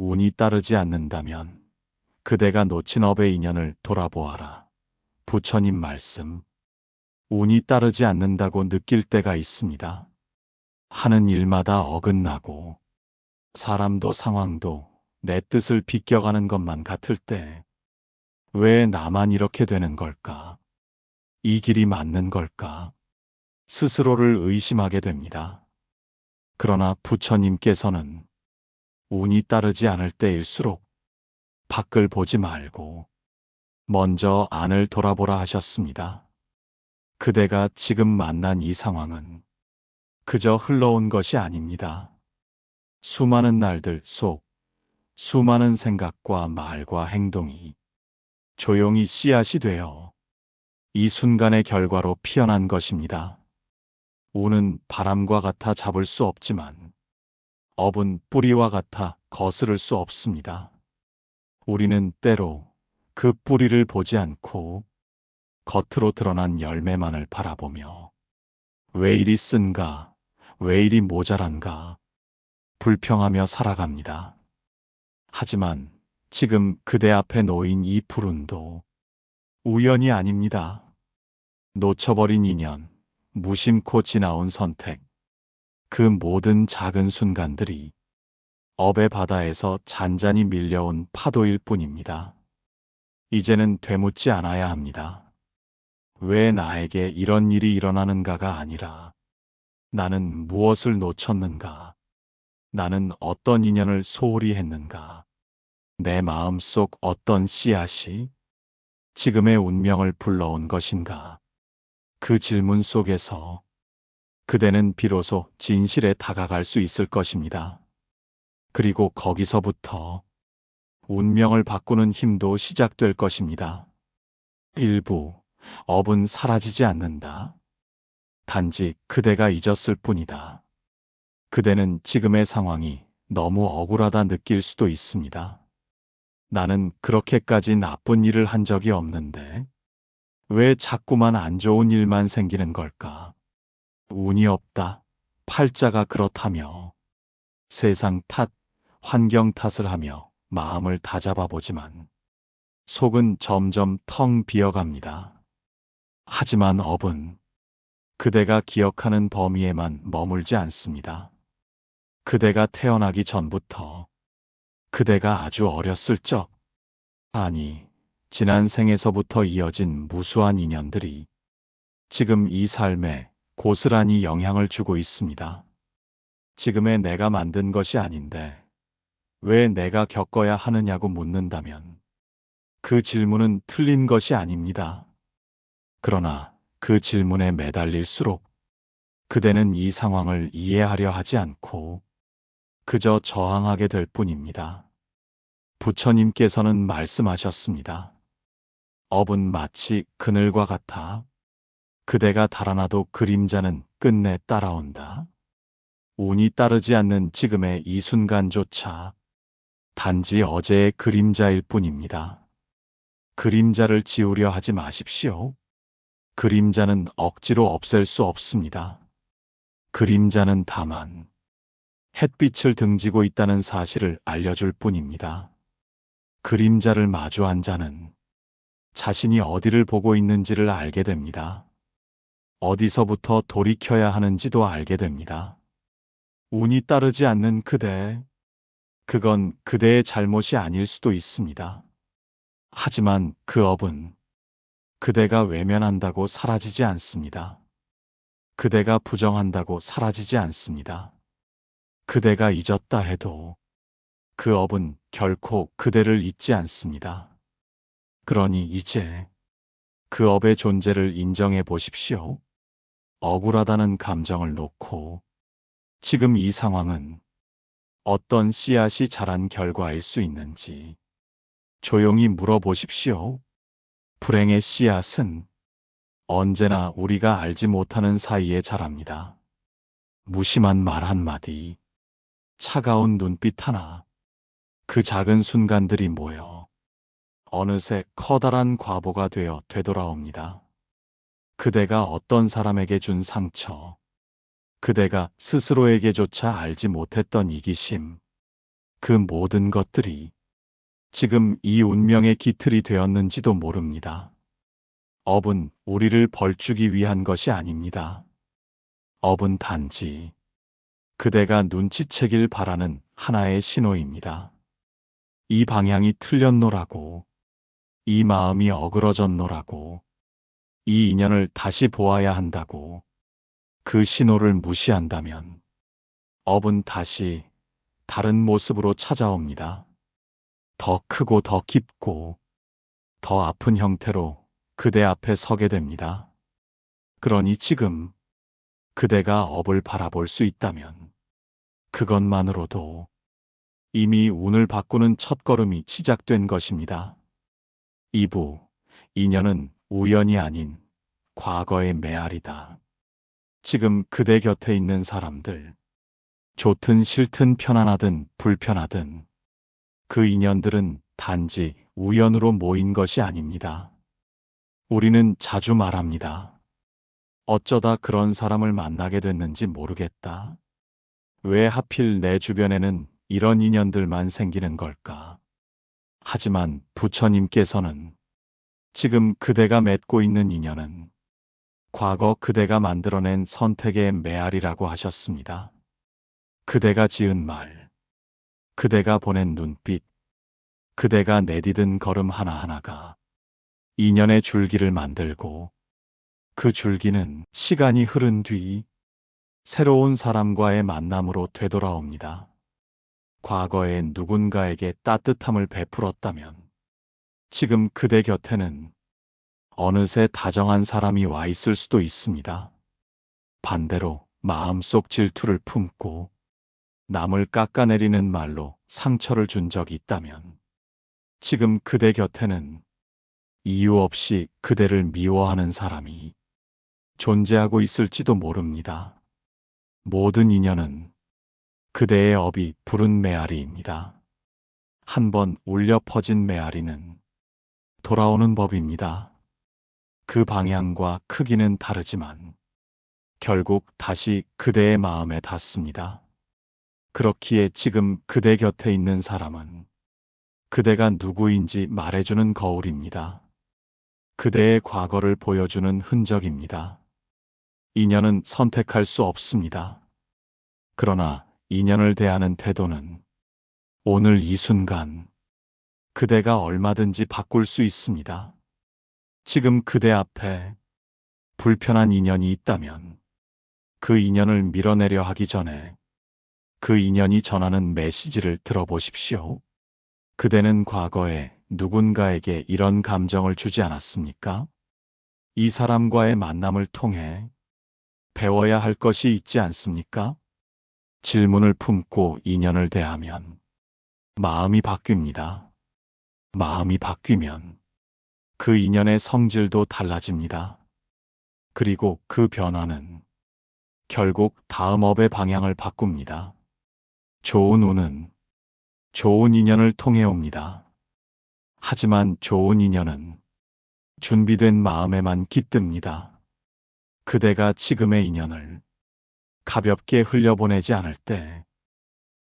운이 따르지 않는다면 그대가 놓친 업의 인연을 돌아보아라. 부처님 말씀. 운이 따르지 않는다고 느낄 때가 있습니다. 하는 일마다 어긋나고 사람도 상황도 내 뜻을 비껴가는 것만 같을 때 왜 나만 이렇게 되는 걸까? 이 길이 맞는 걸까? 스스로를 의심하게 됩니다. 그러나 부처님께서는 운이 따르지 않을 때일수록 밖을 보지 말고 먼저 안을 돌아보라 하셨습니다. 그대가 지금 만난 이 상황은 그저 흘러온 것이 아닙니다. 수많은 날들 속 수많은 생각과 말과 행동이 조용히 씨앗이 되어 이 순간의 결과로 피어난 것입니다. 우는 바람과 같아 잡을 수 없지만 업은 뿌리와 같아 거스를 수 없습니다. 우리는 때로 그 뿌리를 보지 않고 겉으로 드러난 열매만을 바라보며 왜 이리 쓴가, 왜 이리 모자란가 불평하며 살아갑니다. 하지만 지금 그대 앞에 놓인 이 푸른도 우연이 아닙니다. 놓쳐버린 인연, 무심코 지나온 선택, 그 모든 작은 순간들이 업의 바다에서 잔잔히 밀려온 파도일 뿐입니다. 이제는 되묻지 않아야 합니다. 왜 나에게 이런 일이 일어나는가가 아니라 나는 무엇을 놓쳤는가? 나는 어떤 인연을 소홀히 했는가? 내 마음 속 어떤 씨앗이 지금의 운명을 불러온 것인가? 그 질문 속에서 그대는 비로소 진실에 다가갈 수 있을 것입니다. 그리고 거기서부터 운명을 바꾸는 힘도 시작될 것입니다. 일부, 업은 사라지지 않는다. 단지 그대가 잊었을 뿐이다. 그대는 지금의 상황이 너무 억울하다 느낄 수도 있습니다. 나는 그렇게까지 나쁜 일을 한 적이 없는데 왜 자꾸만 안 좋은 일만 생기는 걸까? 운이 없다. 팔자가 그렇다며 세상 탓, 환경 탓을 하며 마음을 다잡아 보지만 속은 점점 텅 비어갑니다. 하지만 업은 그대가 기억하는 범위에만 머물지 않습니다. 그대가 태어나기 전부터 그대가 아주 어렸을 적, 아니, 지난 생에서부터 이어진 무수한 인연들이 지금 이 삶에 고스란히 영향을 주고 있습니다. 지금의 내가 만든 것이 아닌데 왜 내가 겪어야 하느냐고 묻는다면 그 질문은 틀린 것이 아닙니다. 그러나 그 질문에 매달릴수록 그대는 이 상황을 이해하려 하지 않고 그저 저항하게 될 뿐입니다. 부처님께서는 말씀하셨습니다. 업은 마치 그늘과 같아 그대가 달아나도 그림자는 끝내 따라온다. 운이 따르지 않는 지금의 이 순간조차 단지 어제의 그림자일 뿐입니다. 그림자를 지우려 하지 마십시오. 그림자는 억지로 없앨 수 없습니다. 그림자는 다만 햇빛을 등지고 있다는 사실을 알려줄 뿐입니다. 그림자를 마주한 자는 자신이 어디를 보고 있는지를 알게 됩니다. 어디서부터 돌이켜야 하는지도 알게 됩니다. 운이 따르지 않는 그대, 그건 그대의 잘못이 아닐 수도 있습니다. 하지만 그 업은 그대가 외면한다고 사라지지 않습니다. 그대가 부정한다고 사라지지 않습니다. 그대가 잊었다 해도 그 업은 결코 그대를 잊지 않습니다. 그러니 이제 그 업의 존재를 인정해 보십시오. 억울하다는 감정을 놓고 지금 이 상황은 어떤 씨앗이 자란 결과일 수 있는지 조용히 물어보십시오. 불행의 씨앗은 언제나 우리가 알지 못하는 사이에 자랍니다. 무심한 말 한마디, 차가운 눈빛 하나, 그 작은 순간들이 모여 어느새 커다란 과보가 되어 되돌아옵니다. 그대가 어떤 사람에게 준 상처, 그대가 스스로에게조차 알지 못했던 이기심, 그 모든 것들이 지금 이 운명의 기틀이 되었는지도 모릅니다. 업은 우리를 벌주기 위한 것이 아닙니다. 업은 단지 그대가 눈치채길 바라는 하나의 신호입니다. 이 방향이 틀렸노라고, 이 마음이 어그러졌노라고, 이 인연을 다시 보아야 한다고, 그 신호를 무시한다면, 업은 다시 다른 모습으로 찾아옵니다. 더 크고 더 깊고, 더 아픈 형태로 그대 앞에 서게 됩니다. 그러니 지금 그대가 업을 바라볼 수 있다면 그것만으로도 이미 운을 바꾸는 첫걸음이 시작된 것입니다. 2부 인연은 우연이 아닌 과거의 메아리다. 지금 그대 곁에 있는 사람들 좋든 싫든 편안하든 불편하든 그 인연들은 단지 우연으로 모인 것이 아닙니다. 우리는 자주 말합니다. 어쩌다 그런 사람을 만나게 됐는지 모르겠다. 왜 하필 내 주변에는 이런 인연들만 생기는 걸까? 하지만 부처님께서는 지금 그대가 맺고 있는 인연은 과거 그대가 만들어낸 선택의 메아리라고 하셨습니다. 그대가 지은 말, 그대가 보낸 눈빛, 그대가 내디딘 걸음 하나하나가 인연의 줄기를 만들고 그 줄기는 시간이 흐른 뒤 새로운 사람과의 만남으로 되돌아옵니다. 과거에 누군가에게 따뜻함을 베풀었다면 지금 그대 곁에는 어느새 다정한 사람이 와 있을 수도 있습니다. 반대로 마음속 질투를 품고 남을 깎아내리는 말로 상처를 준 적이 있다면 지금 그대 곁에는 이유 없이 그대를 미워하는 사람이 존재하고 있을지도 모릅니다. 모든 인연은 그대의 업이 부른 메아리입니다. 한 번 울려 퍼진 메아리는 돌아오는 법입니다. 그 방향과 크기는 다르지만 결국 다시 그대의 마음에 닿습니다. 그렇기에 지금 그대 곁에 있는 사람은 그대가 누구인지 말해주는 거울입니다. 그대의 과거를 보여주는 흔적입니다. 인연은 선택할 수 없습니다. 그러나 인연을 대하는 태도는 오늘 이 순간 그대가 얼마든지 바꿀 수 있습니다. 지금 그대 앞에 불편한 인연이 있다면 그 인연을 밀어내려 하기 전에 그 인연이 전하는 메시지를 들어보십시오. 그대는 과거에 누군가에게 이런 감정을 주지 않았습니까? 이 사람과의 만남을 통해 배워야 할 것이 있지 않습니까? 질문을 품고 인연을 대하면 마음이 바뀝니다. 마음이 바뀌면 그 인연의 성질도 달라집니다. 그리고 그 변화는 결국 다음 업의 방향을 바꿉니다. 좋은 운은 좋은 인연을 통해 옵니다. 하지만 좋은 인연은 준비된 마음에만 깃듭니다. 그대가 지금의 인연을 가볍게 흘려보내지 않을 때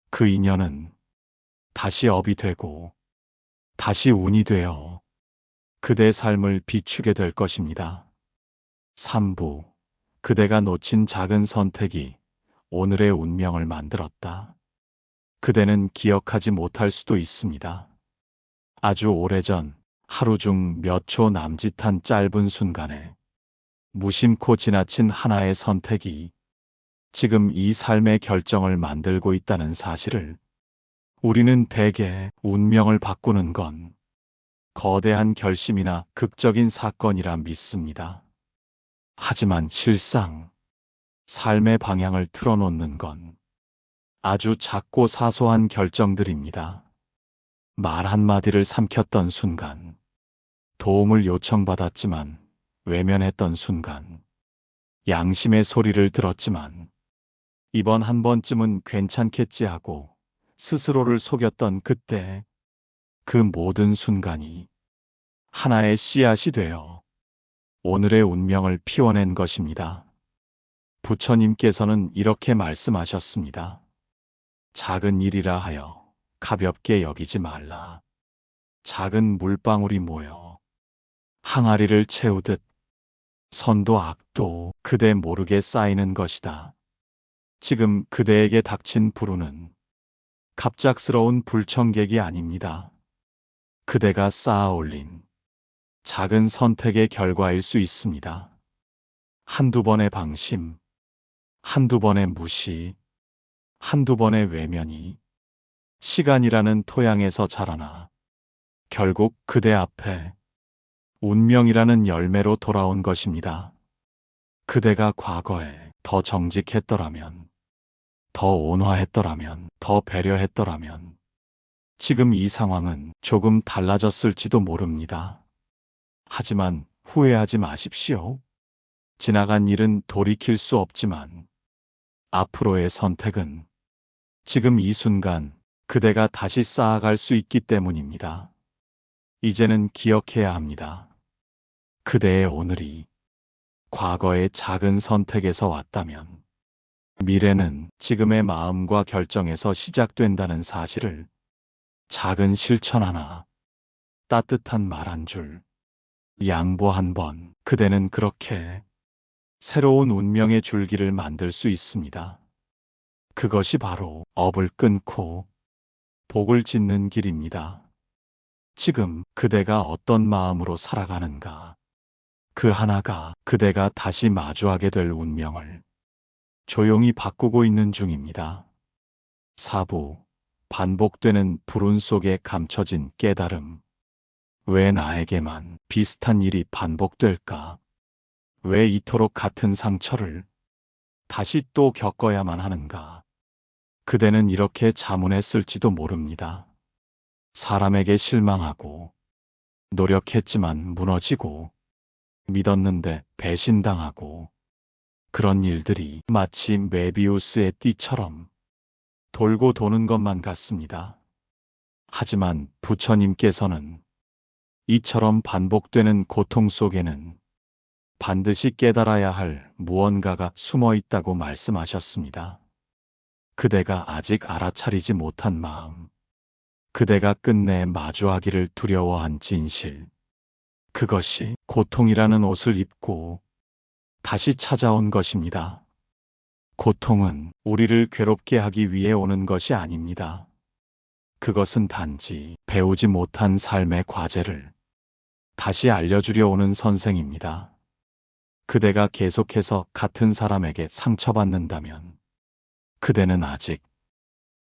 그 인연은 다시 업이 되고 다시 운이 되어 그대 삶을 비추게 될 것입니다. 3부 그대가 놓친 작은 선택이 오늘의 운명을 만들었다. 그대는 기억하지 못할 수도 있습니다. 아주 오래전 하루 중 몇 초 남짓한 짧은 순간에 무심코 지나친 하나의 선택이 지금 이 삶의 결정을 만들고 있다는 사실을 우리는 대개 운명을 바꾸는 건 거대한 결심이나 극적인 사건이라 믿습니다. 하지만 실상 삶의 방향을 틀어놓는 건 아주 작고 사소한 결정들입니다. 말 한마디를 삼켰던 순간, 도움을 요청받았지만 외면했던 순간, 양심의 소리를 들었지만 이번 한 번쯤은 괜찮겠지 하고 스스로를 속였던 그때 그 모든 순간이 하나의 씨앗이 되어 오늘의 운명을 피워낸 것입니다. 부처님께서는 이렇게 말씀하셨습니다. 작은 일이라 하여 가볍게 여기지 말라. 작은 물방울이 모여 항아리를 채우듯 선도 악도 그대 모르게 쌓이는 것이다. 지금 그대에게 닥친 불운은 갑작스러운 불청객이 아닙니다. 그대가 쌓아 올린 작은 선택의 결과일 수 있습니다. 한두 번의 방심, 한두 번의 무시, 한두 번의 외면이 시간이라는 토양에서 자라나 결국 그대 앞에 운명이라는 열매로 돌아온 것입니다. 그대가 과거에 더 정직했더라면, 더 온화했더라면, 더 배려했더라면, 지금 이 상황은 조금 달라졌을지도 모릅니다. 하지만 후회하지 마십시오. 지나간 일은 돌이킬 수 없지만, 앞으로의 선택은 지금 이 순간 그대가 다시 쌓아갈 수 있기 때문입니다. 이제는 기억해야 합니다. 그대의 오늘이 과거의 작은 선택에서 왔다면 미래는 지금의 마음과 결정에서 시작된다는 사실을 작은 실천 하나, 따뜻한 말 한 줄, 양보 한 번, 그대는 그렇게 새로운 운명의 줄기를 만들 수 있습니다. 그것이 바로 업을 끊고 복을 짓는 길입니다. 지금 그대가 어떤 마음으로 살아가는가. 그 하나가 그대가 다시 마주하게 될 운명을 조용히 바꾸고 있는 중입니다. 사부, 반복되는 불운 속에 감춰진 깨달음. 왜 나에게만 비슷한 일이 반복될까? 왜 이토록 같은 상처를 다시 또 겪어야만 하는가? 그대는 이렇게 자문했을지도 모릅니다. 사람에게 실망하고 노력했지만 무너지고 믿었는데 배신당하고 그런 일들이 마치 메비우스의 띠처럼 돌고 도는 것만 같습니다. 하지만 부처님께서는 이처럼 반복되는 고통 속에는 반드시 깨달아야 할 무언가가 숨어 있다고 말씀하셨습니다. 그대가 아직 알아차리지 못한 마음, 그대가 끝내 마주하기를 두려워한 진실. 그것이 고통이라는 옷을 입고 다시 찾아온 것입니다. 고통은 우리를 괴롭게 하기 위해 오는 것이 아닙니다. 그것은 단지 배우지 못한 삶의 과제를 다시 알려주려 오는 선생입니다. 그대가 계속해서 같은 사람에게 상처받는다면 그대는 아직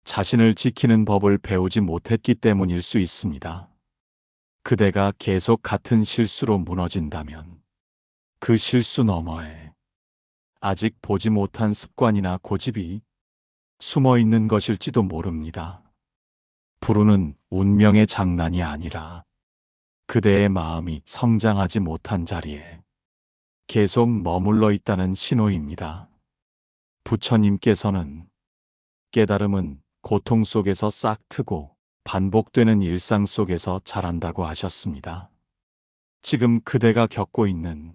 자신을 지키는 법을 배우지 못했기 때문일 수 있습니다. 그대가 계속 같은 실수로 무너진다면 그 실수 너머에 아직 보지 못한 습관이나 고집이 숨어 있는 것일지도 모릅니다. 불운은 운명의 장난이 아니라 그대의 마음이 성장하지 못한 자리에 계속 머물러 있다는 신호입니다. 부처님께서는 깨달음은 고통 속에서 싹 트고 반복되는 일상 속에서 자란다고 하셨습니다. 지금 그대가 겪고 있는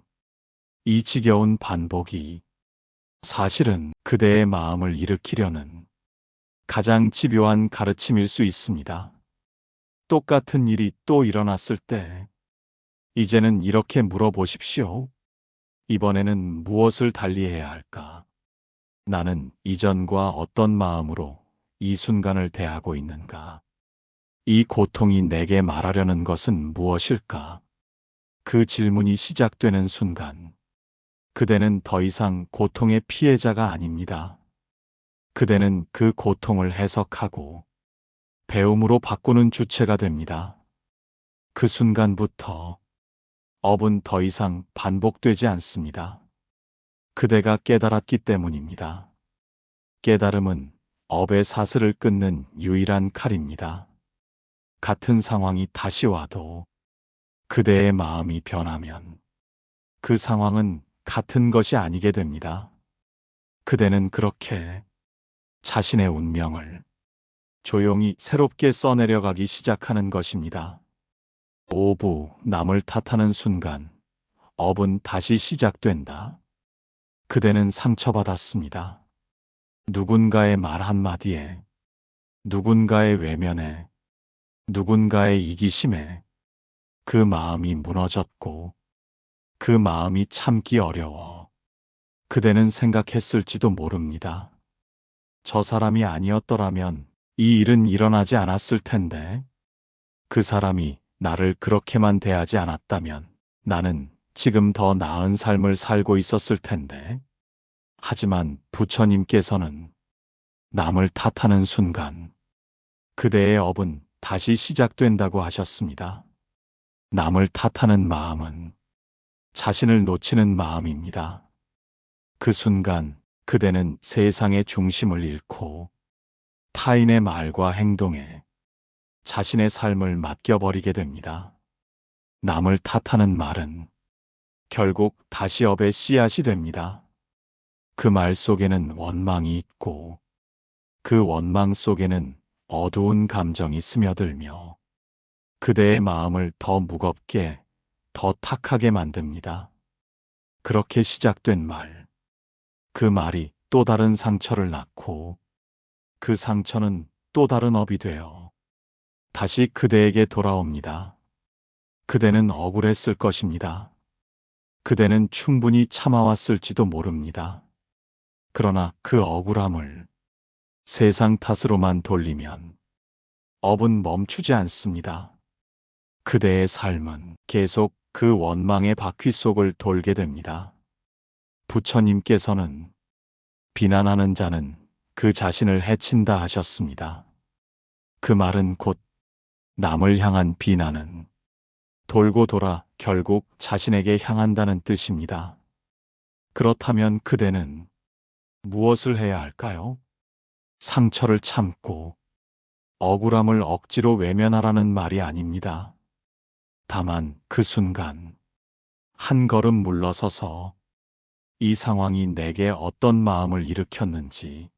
이 지겨운 반복이 사실은 그대의 마음을 일으키려는 가장 집요한 가르침일 수 있습니다. 똑같은 일이 또 일어났을 때, 이제는 이렇게 물어보십시오. 이번에는 무엇을 달리해야 할까? 나는 이전과 어떤 마음으로 이 순간을 대하고 있는가? 이 고통이 내게 말하려는 것은 무엇일까? 그 질문이 시작되는 순간, 그대는 더 이상 고통의 피해자가 아닙니다. 그대는 그 고통을 해석하고 배움으로 바꾸는 주체가 됩니다. 그 순간부터 업은 더 이상 반복되지 않습니다. 그대가 깨달았기 때문입니다. 깨달음은 업의 사슬을 끊는 유일한 칼입니다. 같은 상황이 다시 와도 그대의 마음이 변하면 그 상황은 같은 것이 아니게 됩니다. 그대는 그렇게 자신의 운명을 조용히 새롭게 써내려가기 시작하는 것입니다. 오부, 남을 탓하는 순간, 업은 다시 시작된다. 그대는 상처받았습니다. 누군가의 말 한마디에 누군가의 외면에, 누군가의 이기심에 그 마음이 무너졌고 그 마음이 참기 어려워. 그대는 생각했을지도 모릅니다. 저 사람이 아니었더라면 이 일은 일어나지 않았을 텐데 그 사람이 나를 그렇게만 대하지 않았다면 나는 지금 더 나은 삶을 살고 있었을 텐데. 하지만 부처님께서는 남을 탓하는 순간 그대의 업은 다시 시작된다고 하셨습니다. 남을 탓하는 마음은 자신을 놓치는 마음입니다. 그 순간 그대는 세상의 중심을 잃고 타인의 말과 행동에 자신의 삶을 맡겨버리게 됩니다. 남을 탓하는 말은 결국 다시 업의 씨앗이 됩니다. 그 말 속에는 원망이 있고 그 원망 속에는 어두운 감정이 스며들며 그대의 마음을 더 무겁게, 더 탁하게 만듭니다. 그렇게 시작된 말. 그 말이 또 다른 상처를 낳고 그 상처는 또 다른 업이 되어 다시 그대에게 돌아옵니다. 그대는 억울했을 것입니다. 그대는 충분히 참아왔을지도 모릅니다. 그러나 그 억울함을 세상 탓으로만 돌리면 업은 멈추지 않습니다. 그대의 삶은 계속 그 원망의 바퀴 속을 돌게 됩니다. 부처님께서는 비난하는 자는 그 자신을 해친다 하셨습니다. 그 말은 곧 남을 향한 비난은 돌고 돌아 결국 자신에게 향한다는 뜻입니다. 그렇다면 그대는 무엇을 해야 할까요? 상처를 참고 억울함을 억지로 외면하라는 말이 아닙니다. 다만 그 순간 한 걸음 물러서서 이 상황이 내게 어떤 마음을 일으켰는지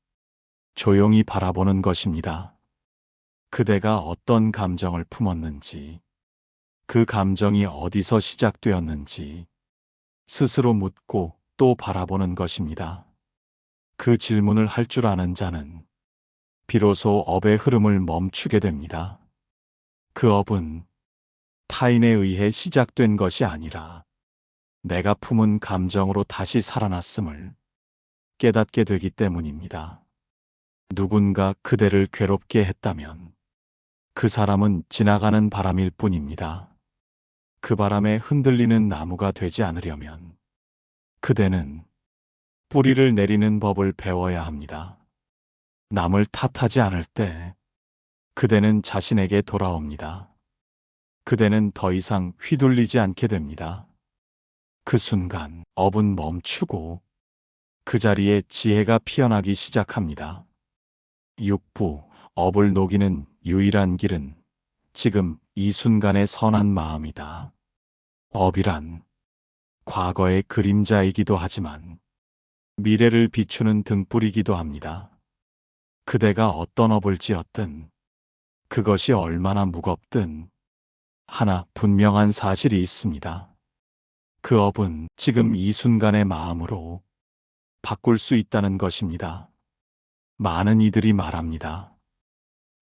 조용히 바라보는 것입니다. 그대가 어떤 감정을 품었는지, 그 감정이 어디서 시작되었는지 스스로 묻고 또 바라보는 것입니다. 그 질문을 할 줄 아는 자는 비로소 업의 흐름을 멈추게 됩니다. 그 업은 타인에 의해 시작된 것이 아니라 내가 품은 감정으로 다시 살아났음을 깨닫게 되기 때문입니다. 누군가 그대를 괴롭게 했다면 그 사람은 지나가는 바람일 뿐입니다. 그 바람에 흔들리는 나무가 되지 않으려면 그대는 뿌리를 내리는 법을 배워야 합니다. 남을 탓하지 않을 때 그대는 자신에게 돌아옵니다. 그대는 더 이상 휘둘리지 않게 됩니다. 그 순간 업은 멈추고 그 자리에 지혜가 피어나기 시작합니다. 육부, 업을 녹이는 유일한 길은 지금 이 순간의 선한 마음이다. 업이란 과거의 그림자이기도 하지만 미래를 비추는 등불이기도 합니다. 그대가 어떤 업을 지었든 그것이 얼마나 무겁든 하나 분명한 사실이 있습니다. 그 업은 지금 이 순간의 마음으로 바꿀 수 있다는 것입니다. 많은 이들이 말합니다.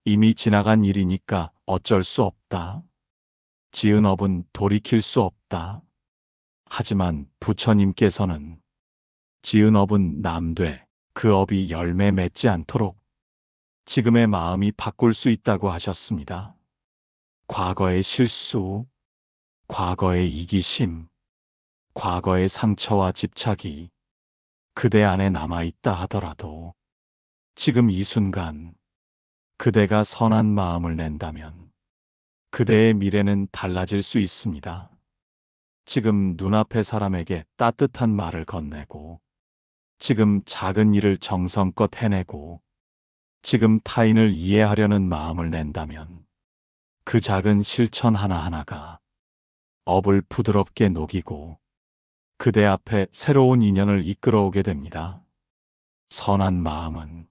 이미 지나간 일이니까 어쩔 수 없다. 지은 업은 돌이킬 수 없다. 하지만 부처님께서는 지은 업은 남되 그 업이 열매 맺지 않도록 지금의 마음이 바꿀 수 있다고 하셨습니다. 과거의 실수, 과거의 이기심, 과거의 상처와 집착이 그대 안에 남아있다 하더라도 지금 이 순간 그대가 선한 마음을 낸다면 그대의 미래는 달라질 수 있습니다. 지금 눈앞의 사람에게 따뜻한 말을 건네고 지금 작은 일을 정성껏 해내고 지금 타인을 이해하려는 마음을 낸다면 그 작은 실천 하나하나가 업을 부드럽게 녹이고 그대 앞에 새로운 인연을 이끌어오게 됩니다. 선한 마음은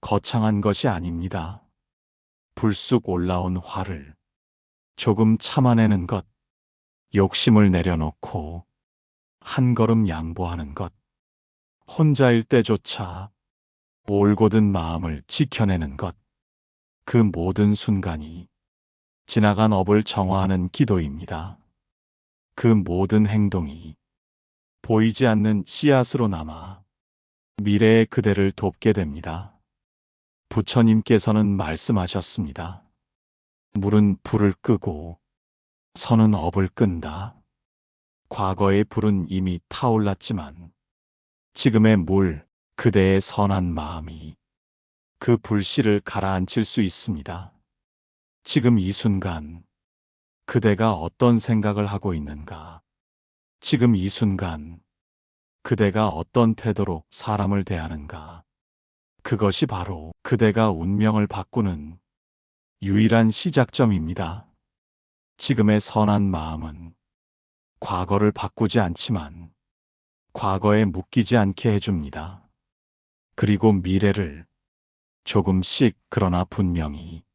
거창한 것이 아닙니다. 불쑥 올라온 화를 조금 참아내는 것, 욕심을 내려놓고 한 걸음 양보하는 것, 혼자일 때조차 올곧은 마음을 지켜내는 것, 그 모든 순간이 지나간 업을 정화하는 기도입니다. 그 모든 행동이 보이지 않는 씨앗으로 남아 미래의 그대를 돕게 됩니다. 부처님께서는 말씀하셨습니다. 물은 불을 끄고 선은 업을 끈다. 과거의 불은 이미 타올랐지만 지금의 물, 그대의 선한 마음이 그 불씨를 가라앉힐 수 있습니다. 지금 이 순간 그대가 어떤 생각을 하고 있는가? 지금 이 순간 그대가 어떤 태도로 사람을 대하는가? 그것이 바로 그대가 운명을 바꾸는 유일한 시작점입니다. 지금의 선한 마음은 과거를 바꾸지 않지만 과거에 묶이지 않게 해줍니다. 그리고 미래를 조금씩 그러나 분명히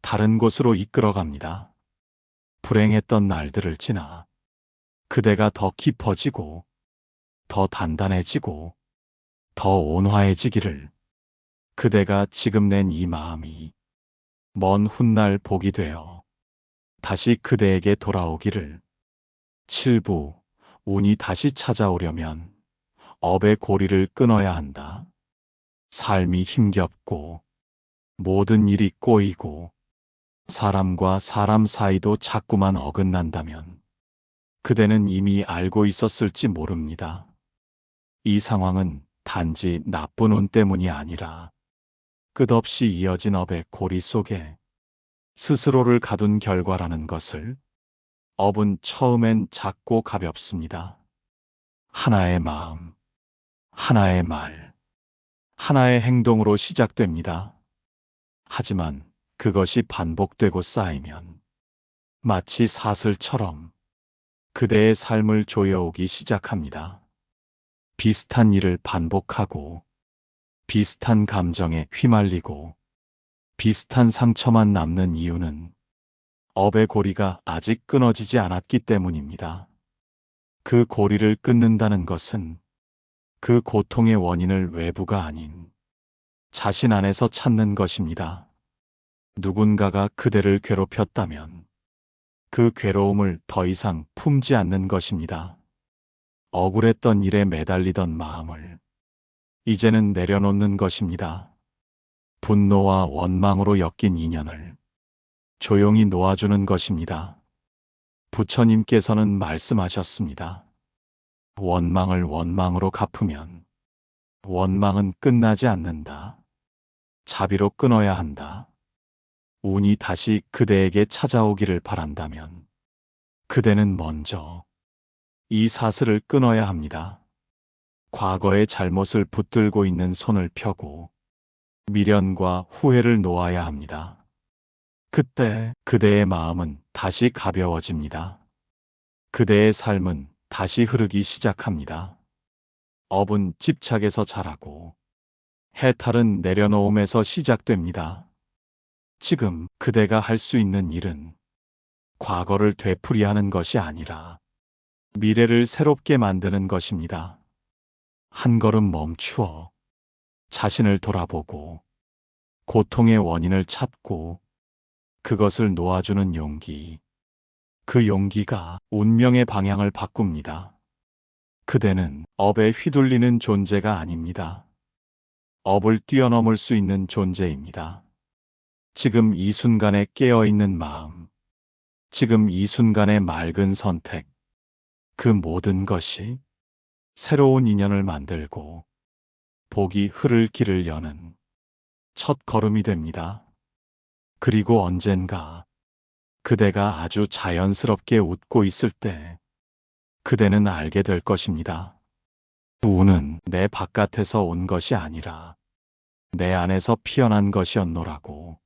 다른 곳으로 이끌어 갑니다. 불행했던 날들을 지나 그대가 더 깊어지고 더 단단해지고 더 온화해지기를 그대가 지금 낸 이 마음이 먼 훗날 복이 되어 다시 그대에게 돌아오기를 칠부 운이 다시 찾아오려면 업의 고리를 끊어야 한다. 삶이 힘겹고 모든 일이 꼬이고 사람과 사람 사이도 자꾸만 어긋난다면 그대는 이미 알고 있었을지 모릅니다. 이 상황은 단지 나쁜 운 때문이 아니라 끝없이 이어진 업의 고리 속에 스스로를 가둔 결과라는 것을 업은 처음엔 작고 가볍습니다. 하나의 마음, 하나의 말, 하나의 행동으로 시작됩니다. 하지만 그것이 반복되고 쌓이면 마치 사슬처럼 그대의 삶을 조여오기 시작합니다. 비슷한 일을 반복하고 비슷한 감정에 휘말리고 비슷한 상처만 남는 이유는 업의 고리가 아직 끊어지지 않았기 때문입니다. 그 고리를 끊는다는 것은 그 고통의 원인을 외부가 아닌 자신 안에서 찾는 것입니다. 누군가가 그대를 괴롭혔다면 그 괴로움을 더 이상 품지 않는 것입니다. 억울했던 일에 매달리던 마음을 이제는 내려놓는 것입니다. 분노와 원망으로 엮인 인연을 조용히 놓아주는 것입니다. 부처님께서는 말씀하셨습니다. 원망을 원망으로 갚으면 원망은 끝나지 않는다. 자비로 끊어야 한다. 운이 다시 그대에게 찾아오기를 바란다면 그대는 먼저 이 사슬을 끊어야 합니다. 과거의 잘못을 붙들고 있는 손을 펴고 미련과 후회를 놓아야 합니다. 그때 그대의 마음은 다시 가벼워집니다. 그대의 삶은 다시 흐르기 시작합니다. 업은 집착에서 자라고 해탈은 내려놓음에서 시작됩니다. 지금 그대가 할 수 있는 일은 과거를 되풀이하는 것이 아니라 미래를 새롭게 만드는 것입니다. 한 걸음 멈추어 자신을 돌아보고 고통의 원인을 찾고 그것을 놓아주는 용기. 그 용기가 운명의 방향을 바꿉니다. 그대는 업에 휘둘리는 존재가 아닙니다. 업을 뛰어넘을 수 있는 존재입니다. 지금 이 순간에 깨어있는 마음, 지금 이 순간의 맑은 선택, 그 모든 것이 새로운 인연을 만들고 복이 흐를 길을 여는 첫 걸음이 됩니다. 그리고 언젠가 그대가 아주 자연스럽게 웃고 있을 때 그대는 알게 될 것입니다. 우는 내 바깥에서 온 것이 아니라 내 안에서 피어난 것이었노라고.